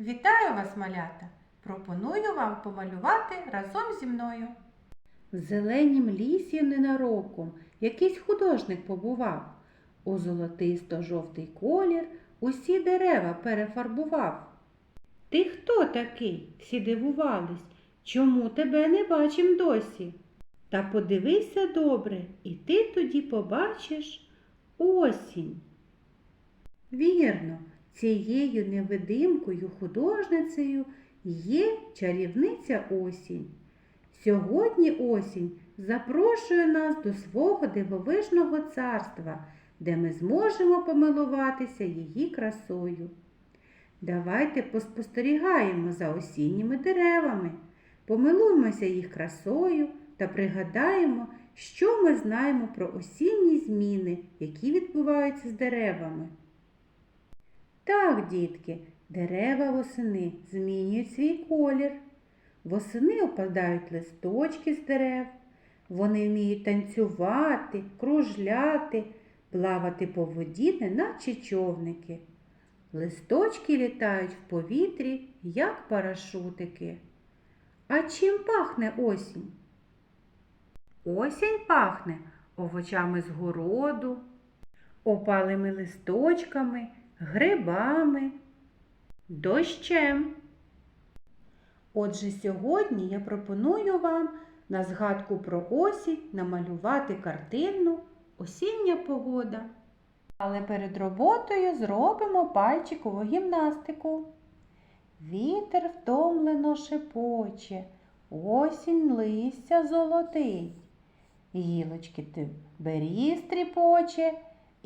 Вітаю вас, малята! Пропоную вам помалювати разом зі мною. В зеленім лісі ненароком якийсь художник побував. У золотисто-жовтий колір усі дерева перефарбував. Ти хто такий? Всі дивувались. Чому тебе не бачим досі? Та подивися добре, і ти тоді побачиш осінь. Вірно, цією невидимкою художницею є чарівниця осінь. Сьогодні осінь запрошує нас до свого дивовижного царства, де ми зможемо помилуватися її красою. Давайте поспостерігаємо за осінніми деревами, помилуємося їх красою та пригадаємо, що ми знаємо про осінні зміни, які відбуваються з деревами. Так, дітки, дерева восени змінюють свій колір. Восени опадають листочки з дерев. Вони вміють танцювати, кружляти, плавати по воді, неначе човники. Листочки літають в повітрі, як парашутики. А чим пахне осінь? Осінь пахне овочами з городу, опалими листочками, грибами, дощем. Отже, сьогодні я пропоную вам на згадку про осінь намалювати картину Осіння погода. Але перед роботою зробимо пальчикову гімнастику. Вітер втомлено шепоче, осінь листя золотить. Гілочки беріз тріпоче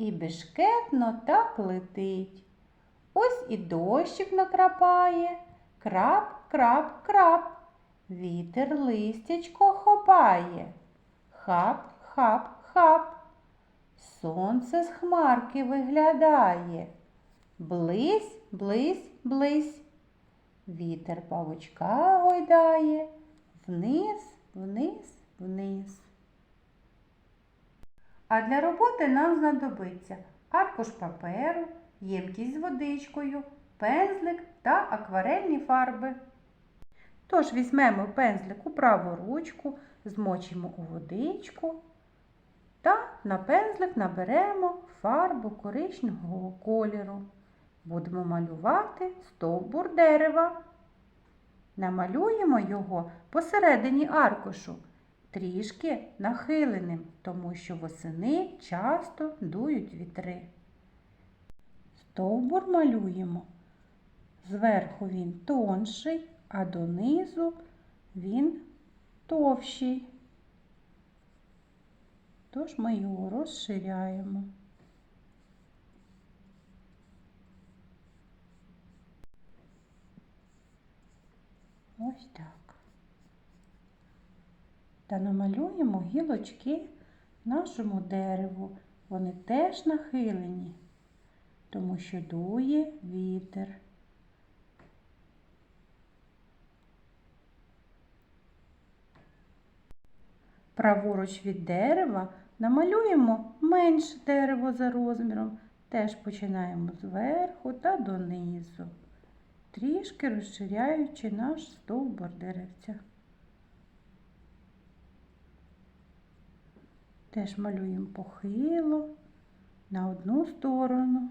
і бешкетно так летить. Ось і дощик накрапає, крап, крап, крап. Вітер листячко хопає. Хап, хап, хап. Сонце з хмарки виглядає. Близь. Вітер павучка гойдає. Вниз, вниз, вниз. А для роботи нам знадобиться аркуш паперу, ємкість з водичкою, пензлик та акварельні фарби. Тож візьмемо пензлик у праву ручку, змочимо у водичку та на пензлик наберемо фарбу коричневого кольору. Будемо малювати стовбур дерева. Намалюємо його посередині аркушу, трішки нахиленим, тому що восени часто дують вітри. Стовбур малюємо. Зверху він тонший, а донизу він товщий. Тож ми його розширяємо. Ось так. Та намалюємо гілочки нашому дереву. Вони теж нахилені, тому що дує вітер. Праворуч від дерева намалюємо менше дерево за розміром. Теж починаємо зверху та донизу, трішки розширяючи наш стовбур деревця. Теж малюємо похило на одну сторону.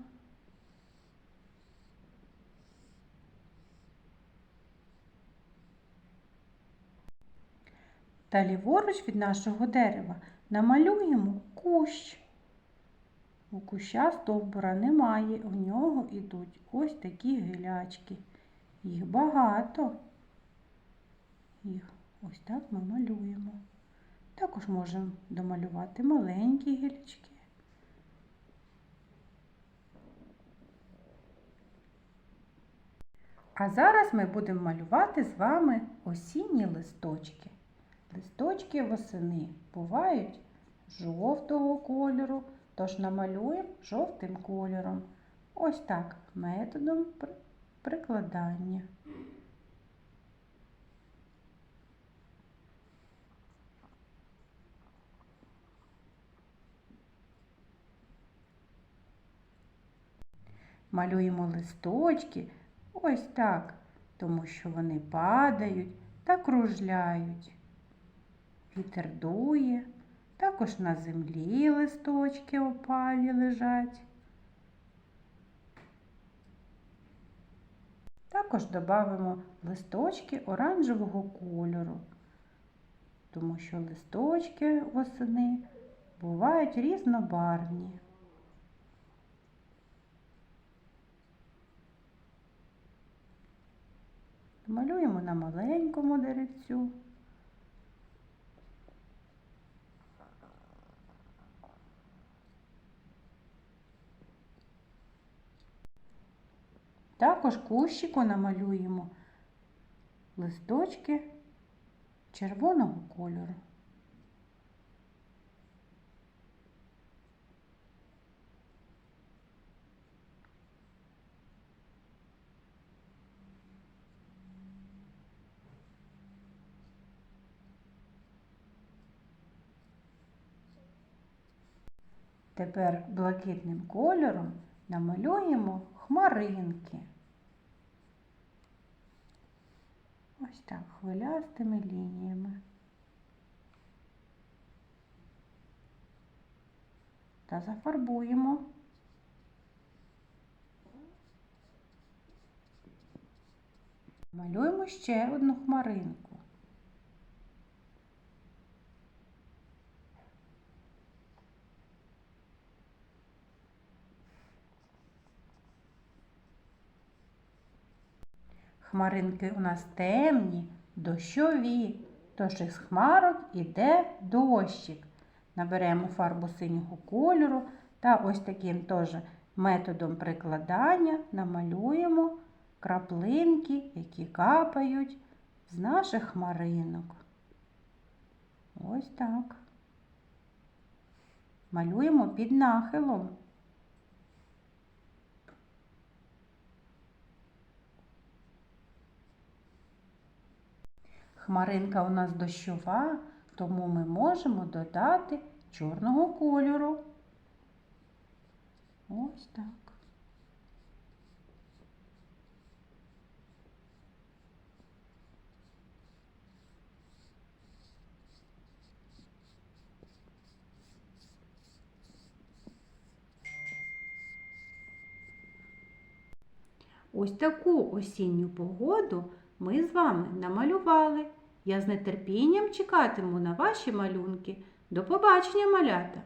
Та ліворуч від нашого дерева намалюємо кущ. У куща стовбура немає, у нього йдуть ось такі гілячки. Їх багато. Їх ось так ми малюємо. Також можемо домалювати маленькі гілячки. А зараз ми будемо малювати з вами осінні листочки. Листочки восени бувають жовтого кольору, тож намалюємо жовтим кольором. Ось так методом прикладання. Малюємо листочки Ось так, тому що вони падають та кружляють. Вітер дує, також на землі листочки опалі лежать. Також додамо листочки оранжевого кольору, тому що листочки восени бувають різнобарвні. Малюємо на маленькому деревцю. Також кущику намалюємо листочки червоного кольору. Тепер блакитним кольором намалюємо хмаринки. Ось так, хвилястими лініями. Та зафарбуємо. Малюємо ще одну хмаринку. Хмаринки у нас темні, дощові, тож із хмарок іде дощик. Наберемо фарбу синього кольору та ось таким теж методом прикладання намалюємо краплинки, які капають з наших хмаринок. Ось так. Малюємо під нахилом. Хмаринка у нас дощова, тому ми можемо додати чорного кольору. Ось так. Ось таку осінню погоду ми з вами намалювали. Я з нетерпінням чекатиму на ваші малюнки. До побачення, малята!